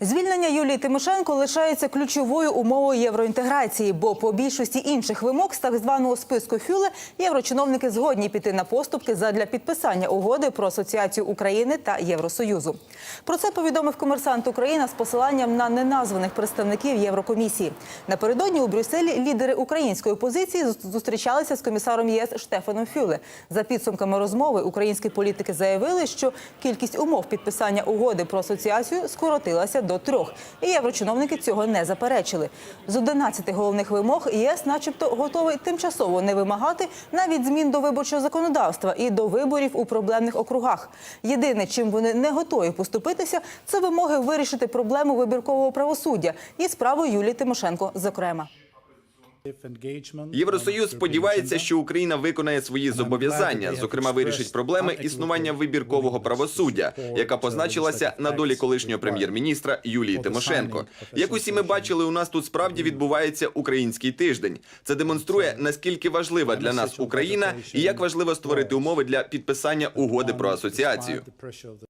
Звільнення Юлії Тимошенко лишається ключовою умовою євроінтеграції, бо по більшості інших вимог з так званого списку Фюле єврочиновники згодні піти на поступки задля підписання угоди про асоціацію України та Євросоюзу. Про це повідомив комерсант Україна з посиланням на неназваних представників Єврокомісії. Напередодні у Брюсселі лідери української опозиції зустрічалися з комісаром ЄС Штефаном Фюле. За підсумками розмови українські політики заявили, що кількість умов підписання угоди про асоціацію скоротилася до трьох. І єврочиновники цього не заперечили. З 11 головних вимог ЄС, начебто, готовий тимчасово не вимагати навіть змін до виборчого законодавства і до виборів у проблемних округах. Єдине, чим вони не готові поступитися, це вимоги вирішити проблему вибіркового правосуддя і справу Юлії Тимошенко, зокрема. Євросоюз сподівається, що Україна виконає свої зобов'язання, зокрема вирішить проблеми існування вибіркового правосуддя, яка позначилася на долі колишнього прем'єр-міністра Юлії Тимошенко. Як усі ми бачили, у нас тут справді відбувається український тиждень. Це демонструє наскільки важлива для нас Україна і як важливо створити умови для підписання угоди про асоціацію.